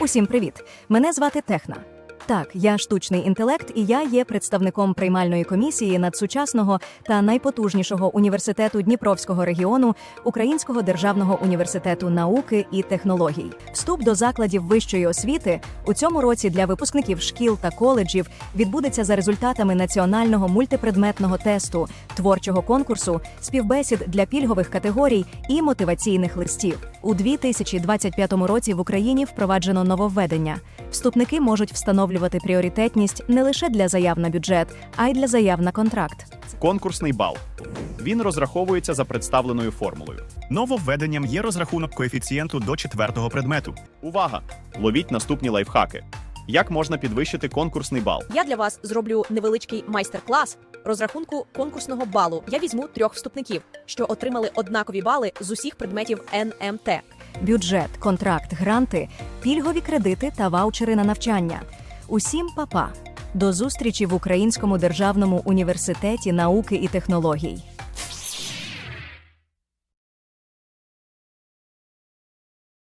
Усім привіт! Мене звати Техна. Так, я штучний інтелект, і я є представником приймальної комісії надсучасного та найпотужнішого університету Дніпровського регіону Українського державного університету науки і технологій. Вступ до закладів вищої освіти у цьому році для випускників шкіл та коледжів відбудеться за результатами національного мультипредметного тесту, творчого конкурсу, співбесід для пільгових категорій і мотиваційних листів. У 2025 році в Україні впроваджено нововведення. Вступники можуть встановлювати пріоритетність не лише для заяв на бюджет, а й для заяв на контракт. Конкурсний бал. Він розраховується за представленою формулою. Нововведенням є розрахунок коефіцієнту до четвертого предмету. Увага! Ловіть наступні лайфхаки. Як можна підвищити конкурсний бал? Я для вас зроблю невеличкий майстер-клас розрахунку конкурсного балу. Я візьму трьох вступників, що отримали однакові бали з усіх предметів НМТ. Бюджет, контракт, гранти, пільгові кредити та ваучери на навчання. Усім папа. До зустрічі в Українському державному університеті науки і технологій.